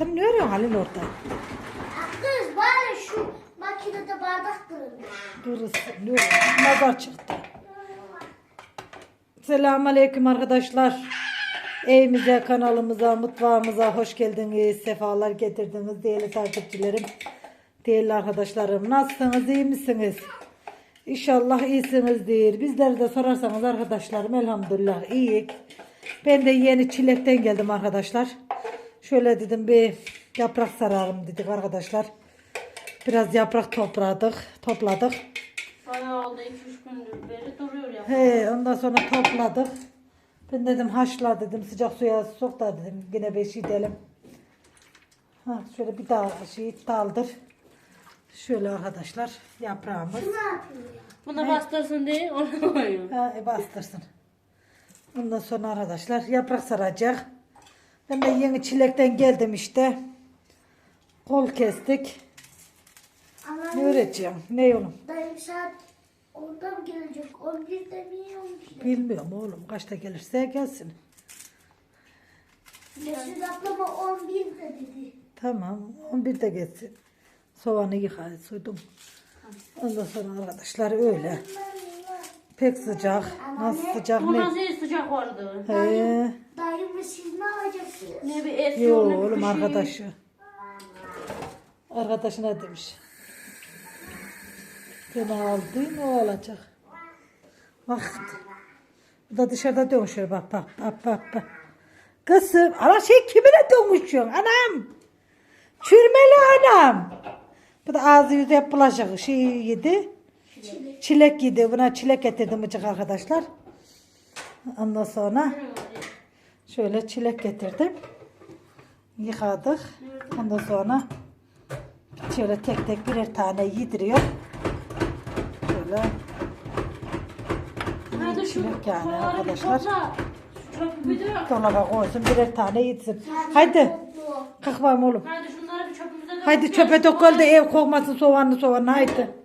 Sen ne arıyorsun Halil orada? Kız bari şu makinede bardak kırılmış. Kırılsın. Ne? Nazar çıktı. Selamünaleyküm arkadaşlar. Evimize, kanalımıza, mutfağımıza hoş geldiniz. Sefalar getirdiniz değerli takipçilerim. Değerli arkadaşlarım. Nasılsınız? iyi misiniz? İnşallah iyisinizdir. Bizleri de sorarsanız arkadaşlarım elhamdülillah iyi. Ben de yeni çilekten geldim arkadaşlar. Şöyle dedim bir yaprak sararım dedik arkadaşlar. Biraz yaprak topladık. Topladık. Bayağı oldu 2-3 gündür beri duruyor ya. He, ondan sonra topladık. Ben dedim haşla dedim sıcak suya sok da dedim yine beş edelim. Ha, şöyle bir daha şey daldır. Şöyle arkadaşlar yaprağımız. Buna bastırsın diye onu koyuyor. Ha, e, bastırsın. Ondan sonra arkadaşlar yaprak saracak. Ben de yeni çilekten geldim işte. Kol kestik. Allah Ne öğreteceğim? Ne oğlum? dayım saat orada mı gelecek? 11'de mi olmuş? Bilmiyorum oğlum. Kaçta gelirse gelsin. Mesut ablama 11'de dedi. Tamam. 11'de geçsin. Soğanı yıka, soydum. Ondan sonra arkadaşlar öyle. Pek sıcak. Nasıl sıcak Bu ne? nasıl sıcak vardı. He. Dayım ve siz ne alacaksınız? Ne bir et Yo yok ne bir oğlum şey. arkadaşı. Arkadaşına demiş. Beni aldın o alacak. Bak. Bu da dışarıda dönüşüyor bak bak bak bak bak. Kızım ana şey kimine dönmüşsün anam. Çürmeli anam. Bu da ağzı yüzü hep bulaşık şey yedi. Çilek yedi. Buna çilek getirdim arkadaşlar. Ondan sonra şöyle çilek getirdim. Yıkadık. Ondan sonra şöyle tek tek birer tane yediriyor. Şöyle Hadi şu çilek yani arkadaşlar. dolaba koysun birer tane yedirsin. Haydi. Kalk oğlum. Hadi şunları bir çöpümüze. Haydi çöpe dökül de ev kokmasın soğanlı soğanlı haydi.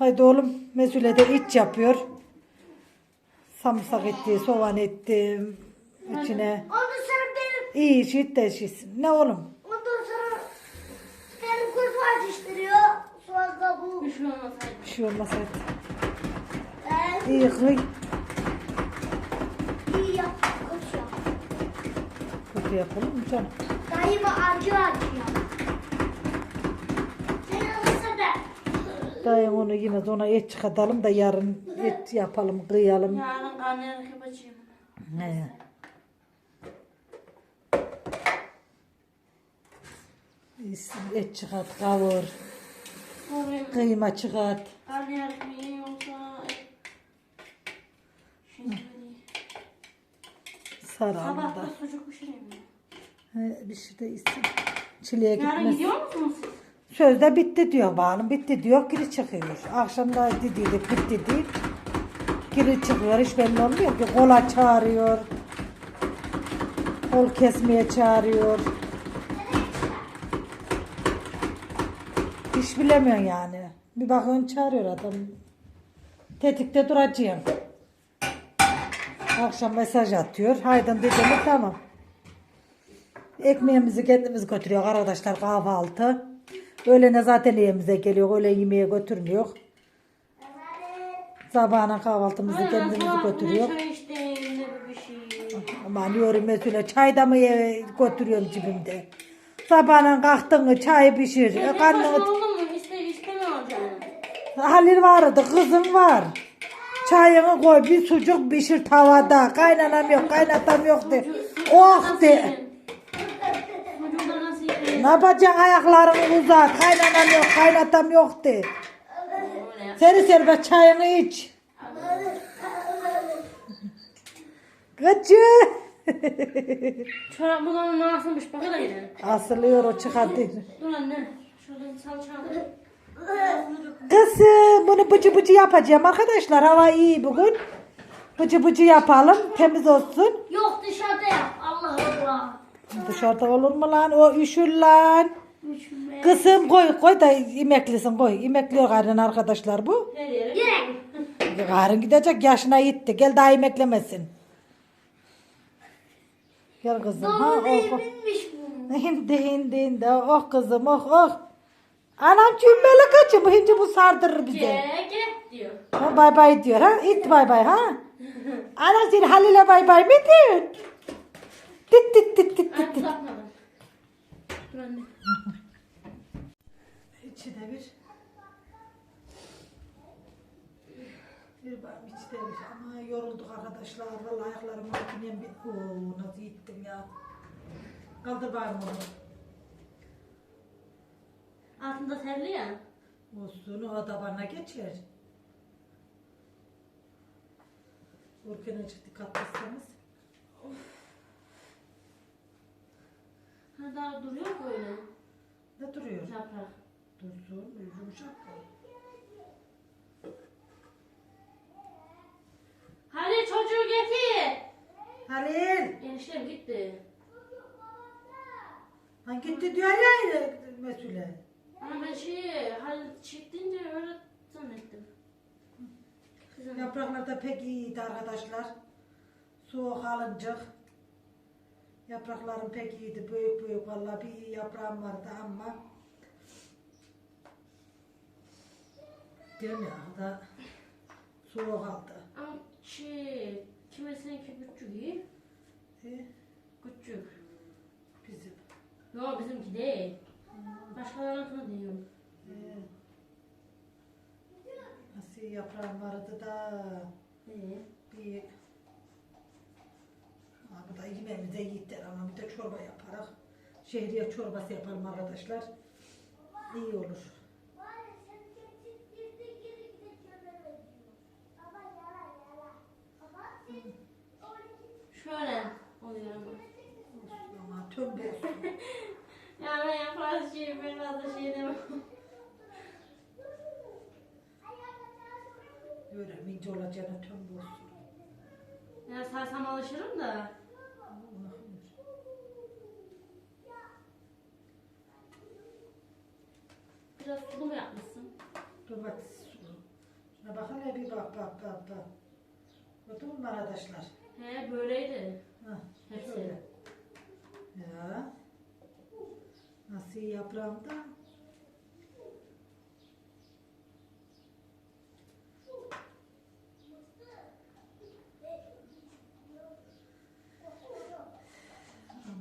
Haydi oğlum Mesule de iç yapıyor. Samsak etti, soğan ettim içine. Ondan sonra benim, İyi iş it de şişsin. Ne oğlum? ondan sonra benim kız yetiştiriyor. Sonra bu. Bir şey olmasaydı. Bir şey olmaz hadi. Ben İyi kıy. iyi yaptım kız ya. Kötü yapalım mı canım? Dayıma acı acı yap. Sen alırsa da. Dayım onu yemez. Ona et çıkartalım da yarın et yapalım, kıyalım. Yarın karnıyarık yapacağım. He. Et çıkart, kavur. Oraya Kıyma çıkart. karnıyarık mı iyi olsa. Şimdi Sar sabah da da. sucuk pişireyim mi? He, bir şey de istedim. Çileğe Yarın gitmez. gidiyor musunuz siz? Sözde bitti diyor bağlı. Bitti diyor. Geri çıkıyor. Akşamda dediydik bitti değil. Geri çıkıyor. Hiç belli olmuyor ki. Kola çağırıyor. Kol kesmeye çağırıyor. Hiç bilemiyorsun yani. Bir bakıyorsun çağırıyor adam. Tetikte duracağım. Akşam mesaj atıyor. Haydın dedi mi tamam. Ekmeğimizi kendimiz götürüyor arkadaşlar kahvaltı. Öğlene zaten evimize geliyor. Öğle yemeğe götürmüyor. Sabahına kahvaltımızı Aynen, kendimiz sabah götürüyor. Şey. Aman yorum mesela çay da mı ye- götürüyorum cebimde. Sabahına kalktın mı çay pişir. E, karnını... mu? İste. Halil vardı kızım var. Çayını koy bir sucuk pişir tavada. Kaynanam yok kaynatam yok de. Oh de. Ne yapacaksın ayaklarını uzat. Kaynanam yok kaynatam yok de. Seri serbest çayını iç. Gıcı. Çorap bulanın nasılmış bakın yine. Asılıyor o çıkardı. Dur anne. Şuradan salça al. Kızım bunu bıcı bıcı yapacağım arkadaşlar. Hava iyi bugün. Bıcı bıcı yapalım. Temiz olsun. Yok dışarıda yap. Allah Allah. Dışarıda olur mu lan? O üşür lan. Üçüme. Kızım koy koy da imeklisin koy. İmekliyor karın arkadaşlar bu. Direkt. Karın gidecek yaşına gitti. Gel daha imeklemesin. Gel kızım. Ha, Doğru o, değilmiş bu. Hindi hindi hindi. Oh kızım oh oh. Anam cümbeli kaçı bu hindi bu sardırır bize. Ge ge diyor. Ha, bay bay diyor ha. İt bay bay ha. Ana sen Halil'e bay bay mı diyorsun? Tit tit tit tit Ay tit tit. uzatmadım. Dur anne. İçi de bir. Bir bak içi de bir. Ama yorulduk arkadaşlar. Vallahi ayaklarım makineye bir. Oo nasıl gittim ya. Kaldır bakayım onu. Altında terli ya. Olsun o da bana geçer. Urkene çıktı katlarsanız. Ha daha duruyor mu böyle Ne duruyor? yaprak? Dursun, yumuşak kal. Hadi çocuğu getir. Halil! Eniştem gitti. Ha gitti diyor ya Mesut'e. Ama ben şey hal çektiğince öyle zannettim. Yapraklar da pek iyiydi arkadaşlar. Soğuk alıncak. Yapraklarım pek iyiydi. Büyük büyük vallahi bir iyi yaprağım vardı ama diyorum ya da soğuk aldı. Ama şey kime seninki küçük iyi? E, Küçük. bizim. Yok bizimki değil. Başkalarına diyorum. E, nasıl yaprağım vardı da Ee, bir da yemeğimize yiğitler ama bir de çorba yaparız. Şehriye çorbası yapalım arkadaşlar. İyi olur. şöyle oluyor ama. Ama tövbe. Ya ben yaprağı şey ben fazla şey demem. Öğrenmeyince olacağına tövbe olsun. Ya sarsam alışırım da. Allah'ım. Biraz sulu mu yapmışsın? Dur bak. Şuna bak hele bir bak bak bak bak. Gördün mü arkadaşlar? He böyleydi. Ha, Hepsi. şöyle. Ya. Nasıl yaprağımda?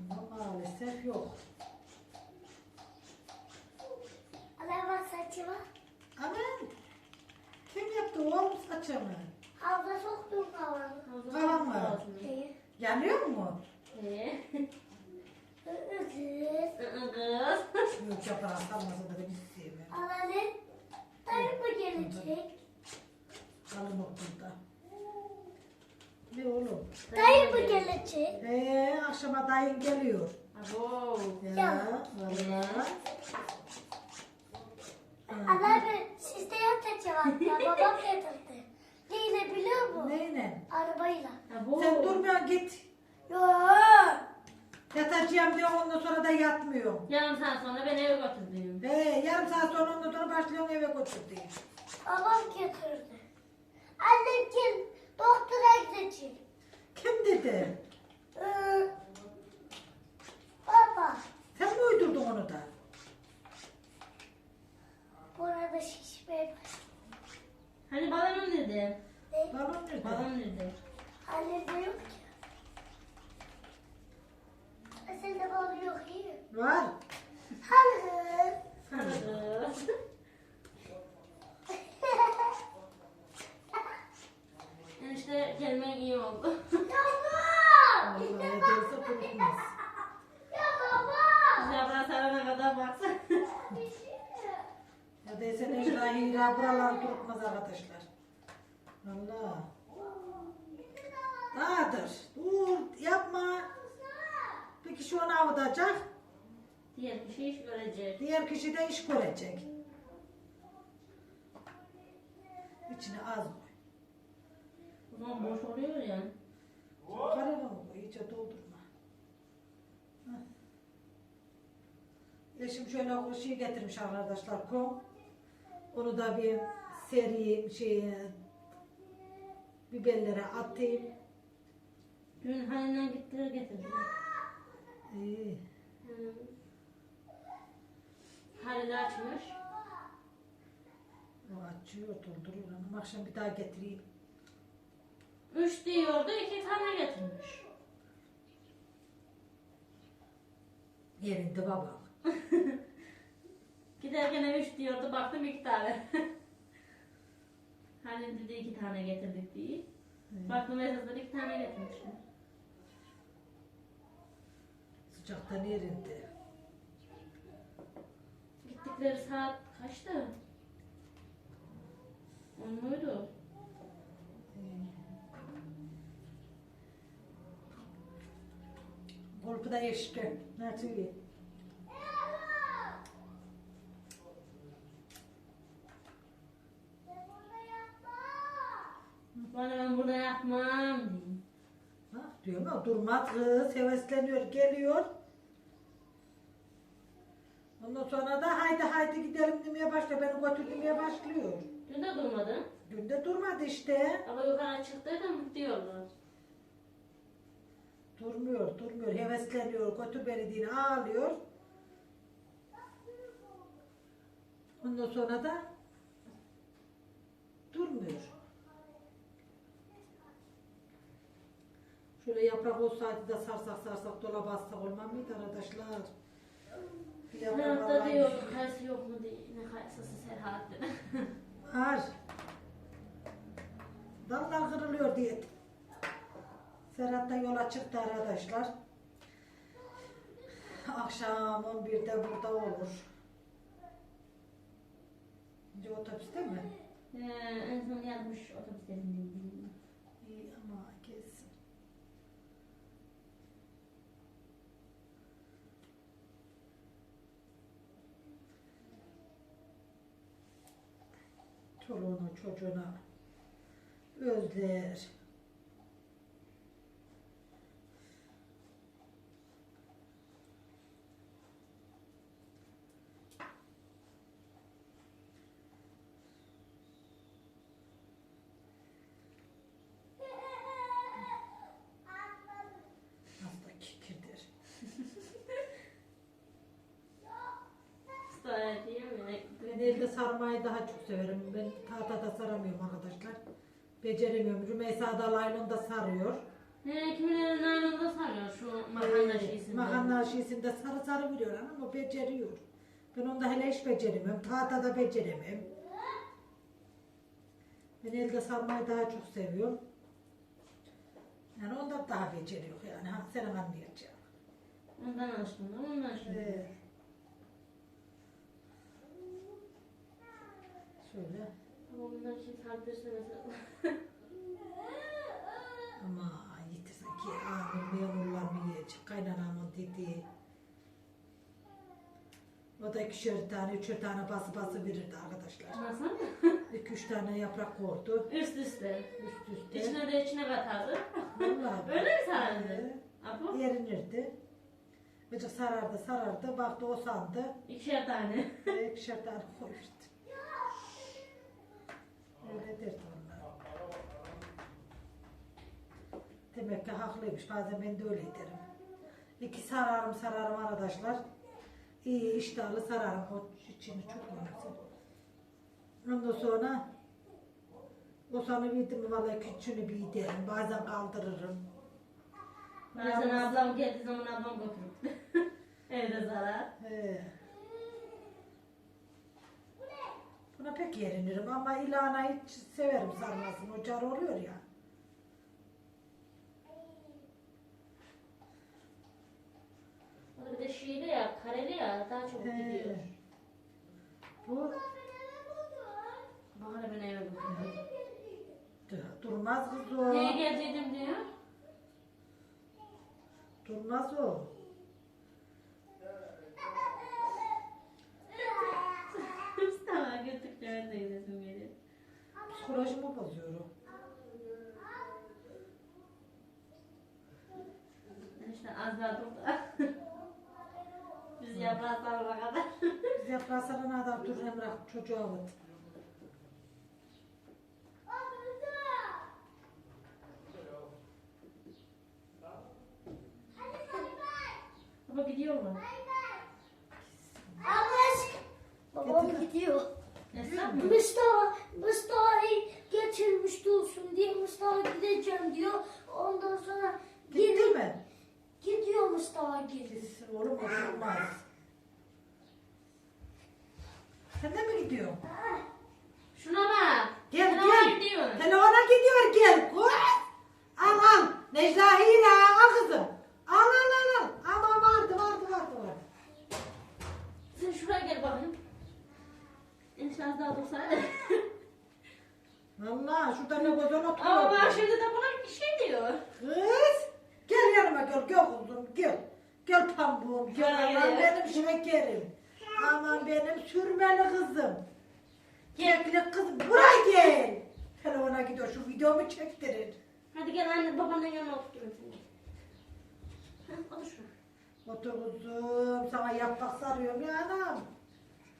Ama maalesef yok. Yaptı oğlum saçımı? Havza soktum kavanı. Kalan mı? İyi. Yanıyor mu? He. Kız. Kız. Yok yaprağı salmasa da biz sevmem. Alanı. Dayı mı gelecek? Kalın okulda. Ne oğlum? Dayı mı gelecek? Ee, akşama dayın geliyor. Abo. Ya, Ya. valla. Anneanne sizde yatacak ya babam getirdi. Neyle biliyor musun? Neyle? Arabayla. Abo. Sen durmuyorsun git. Yok. Yatacağım diyor ondan sonra da yatmıyorum. Yarım saat sonra beni eve götürdüm. Ee, yarım saat sonra ondan sonra başlıyorum eve götürdüğüm. Babam getirdi. Annem gel doktora gidecek. Kim dedi? Ee, baba Sen mi uydurdun onu da? Burada şişmeye başladı. Hani balonum nerede? Ne? Balon nerede? Balon nerede? Annemde yok ki. E, Sende balı yok iyi. Var. Hayır. Sarı. Enişte gelmen iyi oldu. Tamam. Vallahi ediyorsa kurutmaz. Ya baba. Biz yaprağı sarana kadar baksana. Ya değilse Necla Hira buralar kurutmaz arkadaşlar. Valla. Dağıdır. Dur yapma. Bir kişi onu avutacak. Diğer bir şey iş görecek. Diğer kişi de iş görecek. İçine az koy. O zaman boş oluyor ya. Kararını koy. iyice doldurma. Heh. Eşim şöyle şey getirmiş arkadaşlar. Kom. Onu da bir seri şey biberlere atayım. Dün halinden gittiler getirdiler. İyi. Halil açmış. O açıyor, dolduruyor. Ama akşam bir daha getireyim. Üç diyordu, iki tane getirmiş. Yerinde baba. Giderken üç diyordu, baktım iki tane. Halil dedi iki tane getirdik diye. Baktım esasında iki tane getirmişler. Sıcaktan yerinde. Gittikleri saat kaçtı? On muydu? Golpü de işte. Ne tüyü? Bana diyeyim. Ha, diyorum ya durmaz kız. Hevesleniyor, geliyor. Ondan sonra da haydi haydi gidelim demeye başlıyor. Beni götür demeye başlıyor. Dün de durmadı. Dün de durmadı işte. Ama yukarı çıktıydım diyorlar. Durmuyor, durmuyor. Hevesleniyor, götür beni diye ağlıyor. Ondan sonra da durmuyor. Şöyle yaprak olsaydı da sarsak sarsak dolaba atsak olmaz mıydı arkadaşlar? Bir yaprak Hayatta alayım. diyor kayısı yok mu diye. Ne kayısısı Serhat'ın. Var. Dallar kırılıyor diye. Serhat da yola çıktı arkadaşlar. Akşam 11'de burada olur. Önce otobüste mi? Ee, en son yazmış otobüslerin dinlediğini. İyi ama kesin. Çoluğunu çocuğuna özler. Hasta kikirdir. Usta diyor ya. Ben elde sarmayı daha çok severim. Ben tahtada saramıyorum arkadaşlar. Beceremiyorum. Rümeysa da laylonda sarıyor. He, kimilerin naylonda sarıyor şu makarna Ee, şeysinde. Makarna şeysinde sarı sarı veriyor ama beceriyor. Ben onda hele hiç beceremem. Tahtada beceremem. Ben elde sarmayı daha çok seviyorum. Yani onda daha beceriyor yani. Ha, sen anlayacaksın. Ondan alıştım. Ondan şimdi. Ee, şöyle. Ama bunlar için tartışsa mesela. Ama yitirsin ki ağabey memurlar mı yiyecek? Kaynanamın dediği. O da ikişer tane, üçer tane bası bası verirdi arkadaşlar. Nasıl? İki üç tane yaprak koydu. Üst üste. Üst üste. İçine de içine katardı. Vallahi. Öyle mi sarardı? Apo? Erinirdi. Bıcık sarardı sarardı. Baktı o sandı. İkişer tane. Ve ikişer tane koymuştu. Öyle derdi onlar. Demek ki haklıymış. Bazen ben de öyle derim. İki sararım sararım arkadaşlar. İyi iştahlı sararım. O içini çok yemesin. Ondan sonra o sana bildim valla küçüğünü bir derim. Bazen kaldırırım. Bazen ablam geldiği zaman ablam götürür. Evde zarar. He. Buna pek yerinirim ama ilana hiç severim sarmasını. O car oluyor ya. O da bir de şeyli ya, kareli ya, daha çok He. gidiyor. Bu Bahane beni eve götürüyor. durmaz kız o. Neye geldiydim diyor. Durmaz o. Psikolojimi bozuyorum. İşte azladım da. Biz yaprağa sarana kadar. Biz yaprağa sarana kadar durun Emrah çocuğa vıt. Baba gidiyor mu? Abla aşkım. Babam gidiyor. Mustafa, Mustafa'yı getirmiş dursun diye Mustafa gideceğim diyor. Ondan sonra Gitti geri mi? gidiyor Mustafa geri. Gitsin oğlum oturmaz. Sen de mi gidiyorsun? Şuna bak. Gel Şuna gel. bak diyor. Telefona gidiyor gel. Koş. Al al. Necla Hira al kızım. Al al al al. Ama vardı vardı vardı vardı. Sen şuraya gel bakayım. İnşallah daha dursana. Valla şurada ne güzel Ama oturuyor. bak şimdi de buna bir şey diyor. Kız. Gel yanıma gel gel kuzum gel. Gel pambuğum gel. Gel, Aman benim şekerim. Aman benim sürmeli kızım. Kekli kız buraya gel. Telefona gidiyor şu videomu çektirir. Hadi gel anne babanın yanına oturayım seni. Otur şuna. Otur kuzum sana yaprak sarıyorum ya anam.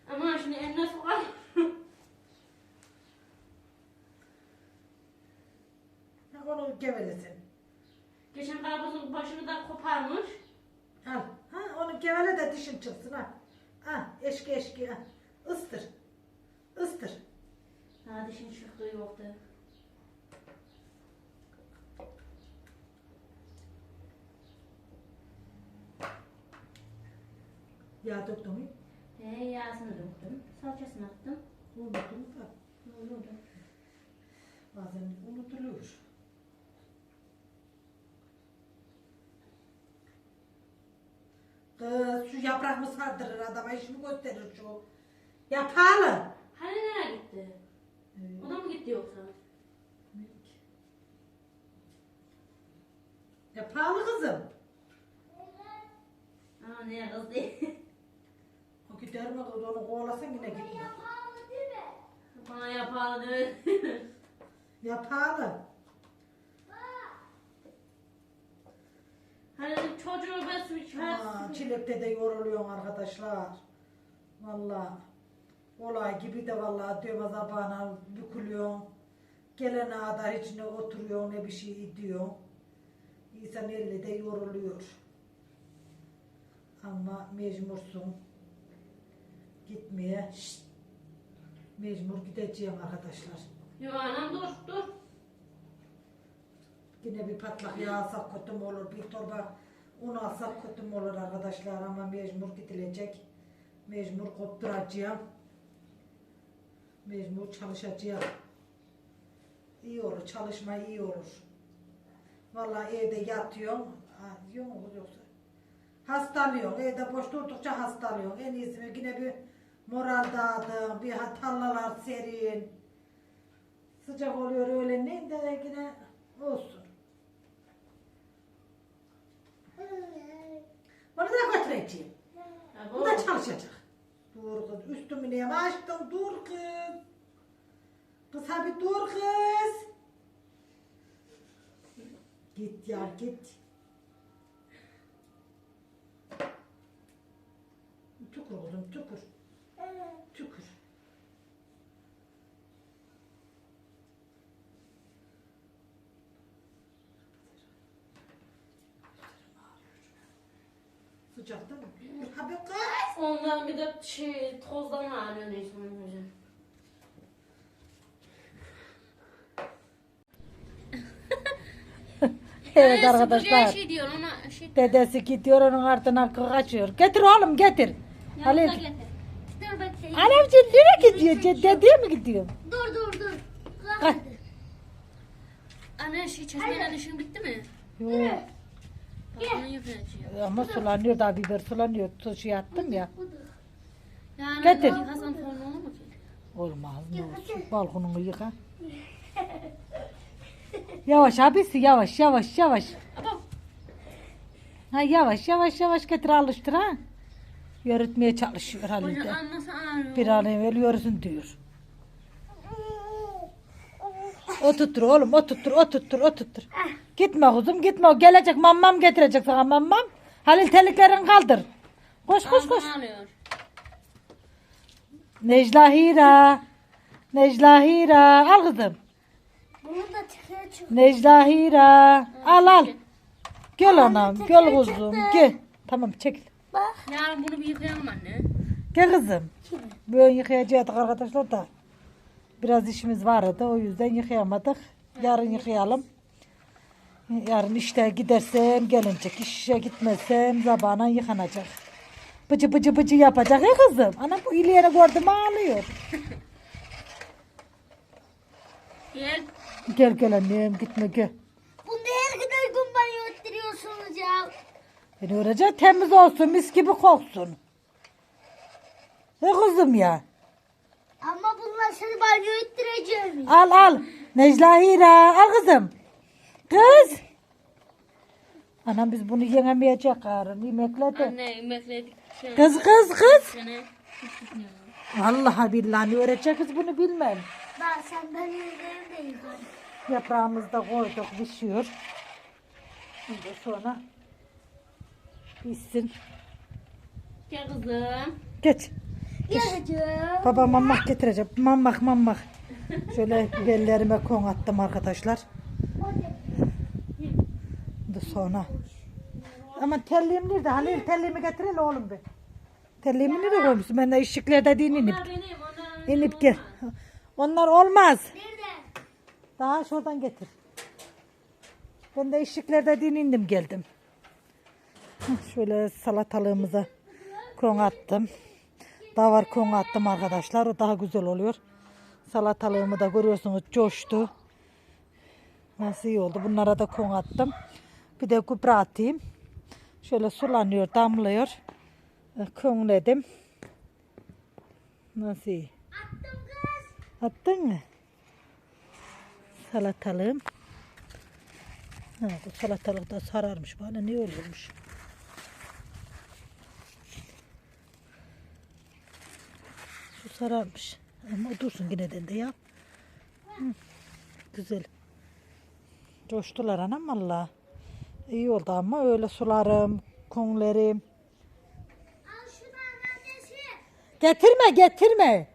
Ama şimdi eline sokar. Ya Onu gevelesin. Geçen karpuzun başını da koparmış. Al. Ha, onu gevele de dişin çıksın ha. Ha, eşki eşki ha. Istır. Istır. Daha dişin çıktığı yoktu. Ya döktüm mü? He yağsını döktüm. Salçasını attım. Unuttum da. Oldu? Bazen unutuluyor. Kız şu yaprak mı sardırır adama iş mi gösterir şu? Yapalı. Hani nereye gitti? O da mı gitti yoksa? Yapalı kızım. Aa ne kız değil. Mi kız onu kovalasan yine değil mi? Bana yapalı değil. Yapalı. Hani çocuğu içmez. Aa, çilekte de yoruluyorsun arkadaşlar. Vallahi olay gibi de vallahi diyorum zabana bükülüyorsun. Gelene kadar hiç ne oturuyor ne bir şey diyor. İnsan elle de yoruluyor. Ama mecbursun gitmeye. Şşt. Mecbur gideceğim arkadaşlar. Yok anam dur dur. Yine bir patlak yağ alsak kötü mü olur, bir torba un alsak kötü mü olur arkadaşlar ama mecbur gidilecek. Mecbur kopturacağım. Mecbur çalışacağım. İyi olur, çalışma iyi olur. Vallahi evde yatıyorum. Ha, yok mu yoksa? Hastalıyorsun. Evde boş durdukça hastalıyorsun. En iyisi yine bir moral dağıdım. Bir ha- tarlalar serin. Sıcak oluyor öyle ne de yine olsun. Onu da götüreceğim. Bu da çalışacak. Dur kız. Üstümü niye açtın? Dur kız. Kız abi dur kız. Git ya git. Tükür oğlum. Tükür. Sıcakta mı? Abi kız. Ondan bir de şey tozdan neyse onun hocam. Evet Ee, arkadaşlar. Şey diyor ona şey. Dedesi gidiyor onun ardına kaçıyor. Getir oğlum getir. Halil. Dur bekle. Alevci nereye gidiyor? Dedeye mi gidiyor? Dur dur dur. Kalk. Anne şey çeşmeyle işin bitti mi? Yok. Ama sulanıyor da biber sulanıyor. Tuz şey attım ya. Yani Getir. Yıkasan falan olur mu ki? Olmaz ne olsun. Balkonunu yıka. Yavaş abisi yavaş yavaş yavaş. Ha yavaş yavaş yavaş getir alıştır ha. Yürütmeye çalışıyor Halil de. hoca anlasa ağrıyor. Bir an evvel yürüsün diyor. Oturtur oğlum oturtur oturtur oturtur. Gitme kuzum gitme o gelecek mamam getirecek sana mamam. Halil teliklerini kaldır. Koş koş koş. Ağzım ağrıyor. Necla Hira. Necla Hira. Al kızım. Bunu da tekrar çık. Necla Hira. Al al. Gel anam. Gel kuzum. Gel. Tamam çekil. Bak. Yarın bunu bir yıkayalım anne. Gel kızım. Böyle yıkayacaktık arkadaşlar da. Biraz işimiz vardı o yüzden yıkayamadık. Yarın yıkayalım. Yarın işte gidersem gelinecek. İşe gitmezsem zabana yıkanacak. Bıcı bıcı bıcı yapacak ya kızım. Ana bu iliyene gördüm ağlıyor. Gel. Gel gel annem gitme gel. Bu ne kadar gün banyo ettiriyorsunuz ya? Beni öğrenecek temiz olsun mis gibi koksun. Ne kızım ya? Ama bunlar seni banyo ettireceğim. Al al. Necla Hira al kızım. Kız. Anam biz bunu yenemeyecek yarın. Yemekledi. Anne yemekledik. Kız kız kız. Vallahi billahi öğretecek kız bunu bilmem. Ben sen benim evimdeyim. Yaprağımızı da koyduk pişiyor. Şimdi sonra pişsin. Gel kızım. Geç. Geleceğim. Baba mamak getireceğim. Mamak mamak. Şöyle biberlerime kon attım arkadaşlar. Sonra. Ama telliğim nerede? Halil telliğimi getir hele oğlum bir. Telliğimi nereye koymuşsun? Ben de ışıklarda değil inip. İnip gel. Onlar olmaz. Nerede? Daha şuradan getir. Ben de ışıklarda değil indim geldim. Şöyle salatalığımıza kon attım. Daha var kon attım arkadaşlar. O daha güzel oluyor. Salatalığımı da görüyorsunuz coştu. Nasıl iyi oldu. Bunlara da kon attım. Bir de gübre atayım. Şöyle sulanıyor, damlıyor. E, Konledim. Nasıl? Attım kız. Attın mı? Salatalığım. Ha, bu salatalık da sararmış bana ne oluyormuş? Şu sararmış. Ama dursun yine de ya. Hı, güzel. Coştular anam valla. İyi oldu ama öyle sularım, annesi. Getirme getirme.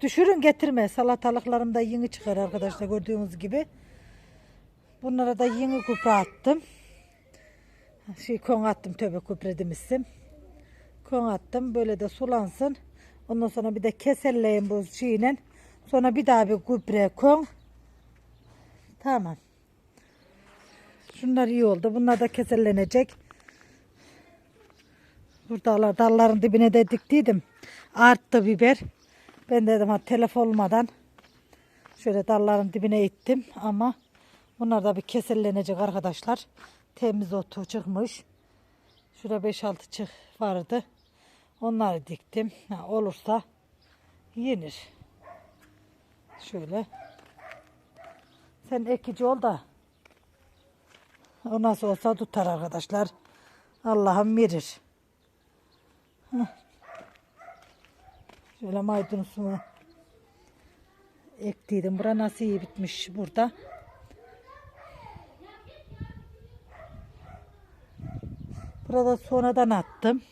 Düşürün getirme. Salatalıklarım da yeni çıkar arkadaşlar gördüğünüz gibi. Bunlara da yeni kupra attım. Şey kon attım tövbe kupra demiştim. Kon attım böyle de sulansın. Ondan sonra bir de keselleyin bu şeyle. Sonra bir daha bir kupra kon. Tamam. Şunlar iyi oldu. Bunlar da kesellenecek. Burada dalların dibine de diktiydim. Arttı biber. Ben dedim ha telef olmadan şöyle dalların dibine ittim ama bunlar da bir kesillenecek arkadaşlar. Temiz otu çıkmış. Şurada 5-6 çık vardı. Onları diktim. Ha, olursa yenir. Şöyle. Sen ekici ol da o nasıl olsa tutar arkadaşlar. Allah'ım verir. Şöyle maydanozumu ektiydim. Bura nasıl iyi bitmiş burada. Burada sonradan attım.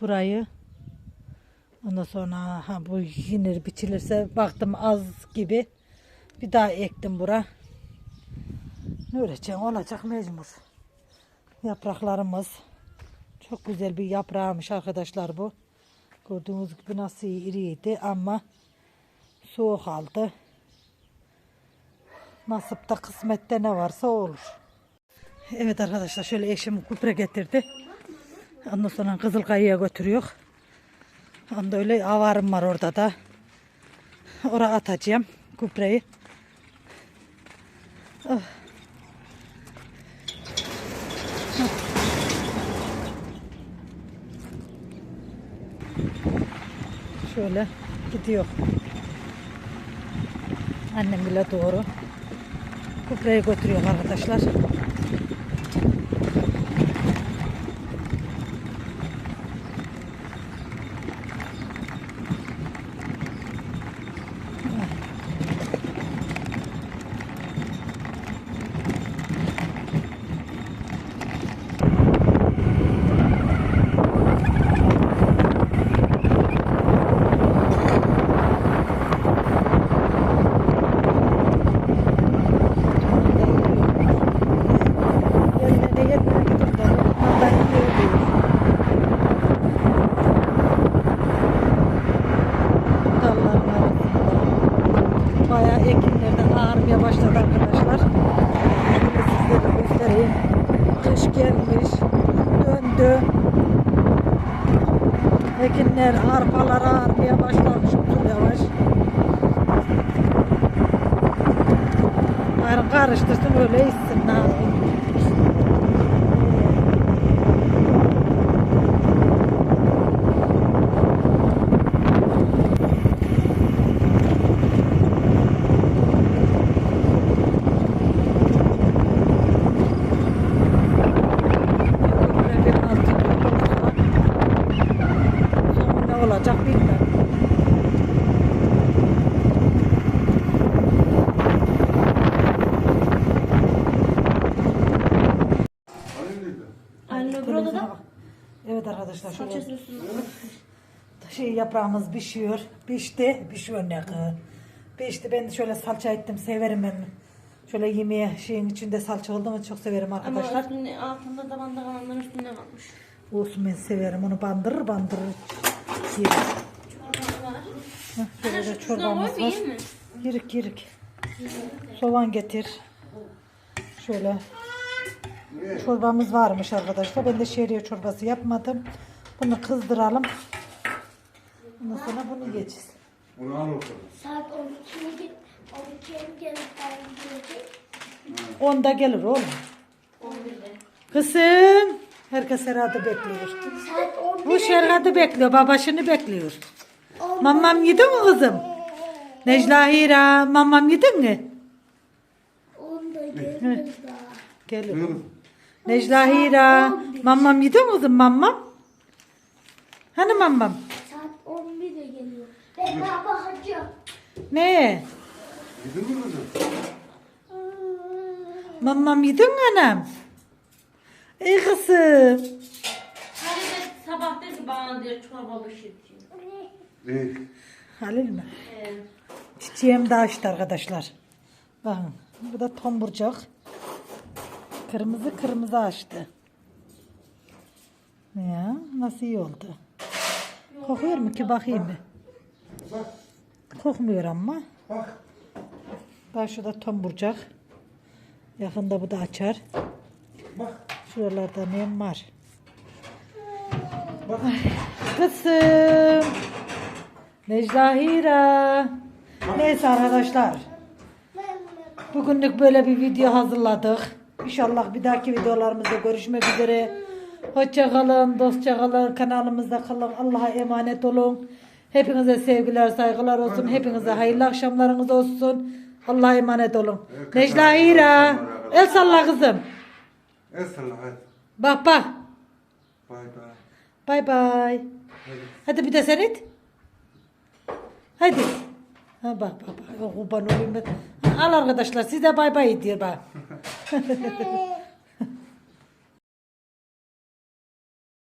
Burayı. Ondan sonra ha, bu yenir biçilirse baktım az gibi. Bir daha ektim bura. Ne öğreteceğim olacak mecbur. Yapraklarımız. Çok güzel bir yaprağımış arkadaşlar bu. Gördüğünüz gibi nasıl iriydi ama soğuk aldı. Nasipte kısmette ne varsa olur. Evet arkadaşlar şöyle eşim kupre getirdi. Ondan sonra Kızılkaya'ya götürüyor. Onda öyle avarım var orada da. Oraya atacağım kupreyi. Oh. Şöyle gidiyor. Annem bile doğru. Kupreyi götürüyor arkadaşlar. Ekinler, arpalar ağarmaya başlamış usul yavaş. Yarın karıştırsın öyle içsin ne yapayım. Böyle bir altı olursa Sonu ne olacak bilmem. Anne burada Televizyona da bak. Evet arkadaşlar şöyle şey yaprağımız pişiyor. Pişti. Pişiyor ne kız. Pişti. Ben de şöyle salça ettim. Severim ben. Şöyle yemeğe şeyin içinde salça oldu mu çok severim Ama arkadaşlar. üstünde, altında tabanda kalanların üstünde kalmış. Olsun ben severim. Onu bandırır bandırır. Yerim. Heh, Şöyle de çorbamız var. Girik girik. Soğan getir. Şöyle. Çorbamız varmış arkadaşlar. Ben de şehriye çorbası yapmadım. Bunu kızdıralım. Ondan sonra bunu yiyeceğiz. Onu al. Saat 12'ye git. 12'ye mi gelip ben? Onda gelir oğlum. 11'de. Kızım. Herkes herhalde bekliyor. Saat 11'e Bu şerhatı bekliyor. Babasını bekliyor. Mamam yedi mi kızım? Necla Hira. Mamam yedin mi? Onda daha. Gelir. Necla Hira. Mamam yedi mi kızım mamam? Hani mamam? Saat 11'de geliyor. Ben daha bakacağım. Ne? Gidin mi kızım? Mamam yedin mi anam? Ey kızım. Hadi de sabah dedi bana diyor çorba pişireceğim. İyi. Halil mi? Ee, Çiçeğim de açtı arkadaşlar. Bakın bu da tomburcak. Kırmızı kırmızı açtı. Ya nasıl iyi oldu. Kokuyor mu ki bakayım? Bak. Kokmuyor ama. Bak. Bak şurada tomburcak. Yakında bu da açar. Bak. Şuralarda nem var. Kızım. Necla Hira. Neyse arkadaşlar. Bugünlük böyle bir video hazırladık. İnşallah bir dahaki videolarımızda görüşmek üzere. Hoşça kalın, dostça kalın, kanalımızda kalın. Allah'a emanet olun. Hepinize sevgiler, saygılar olsun. Hepinize hayırlı akşamlarınız olsun. Allah'a emanet olun. Necla. Hira. El salla kızım. El salla hadi. Bak bak. Bay bay. Bay bay. Hadi. Bir de sen it. Hadi. Ha bak bak bak. Kurban olayım ben. Al arkadaşlar size bay bay diyor bak.